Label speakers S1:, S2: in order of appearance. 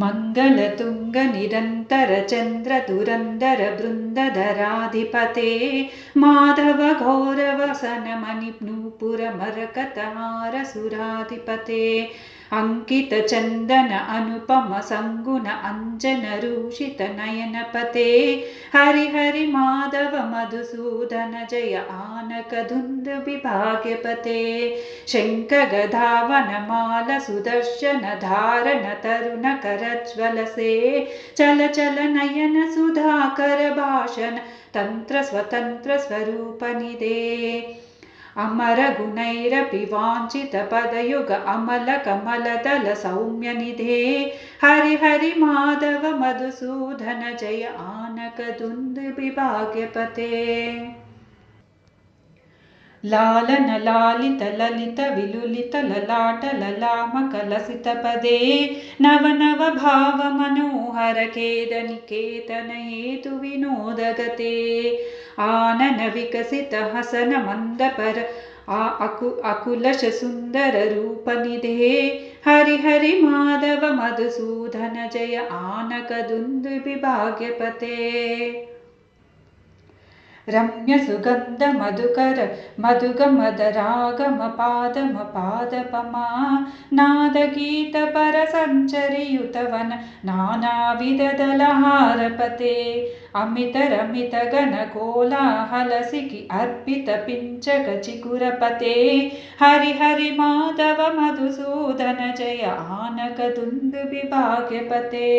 S1: मङ्गलतुङ्गनिरन्तरचन्द्रदुरन्दर बृन्दधराधिपते माधव गौरवसनमणिनूपुरमरकतहारसुराधिपते अङ्कितचन्दन अनुपम सङ्गुन अञ्जनरूषित नयनपते हरिहरि माधव मधुसूदन जय आनकधुन्दुविभाग्यपते शङ्खगधावनमाल सुदर्शन धारण तरुण करज्वलसे चल चल नयन सुधाकर भाषण तन्त्र स्वतन्त्र स्वरूपनिदे अमर गुणैरपि वाञ्छित पदयुग अमल कमलदल सौम्यनिधे। हरि हरि माधव मधुसूदन जय आनक दुन्दुभिभाग्यपते लालन लालित ललित विलुलित ललाट ललामक लसित पदे नव नव भाव मनोहर खेद निकेतन हेतु विनोदगते आनन विकसित हसन मन्दपर अकु अकुलश सुन्दर रूपनिधे हरि हरि माधव मधुसूदन जय आनक दुन्दुभिभाग्यपते रम्य सुगन्ध मधुकर मधुगमदरागम पादम पादपमा नादगीत परसञ्चरियुतवन नानाविधदलहारपते अमित रमित गण कोलाहलसिकि अर्पित पिञ्चक चिकुरपते हरि हरि माधव मधुसूदन जय आनक दुन्दुभिभाग्यपते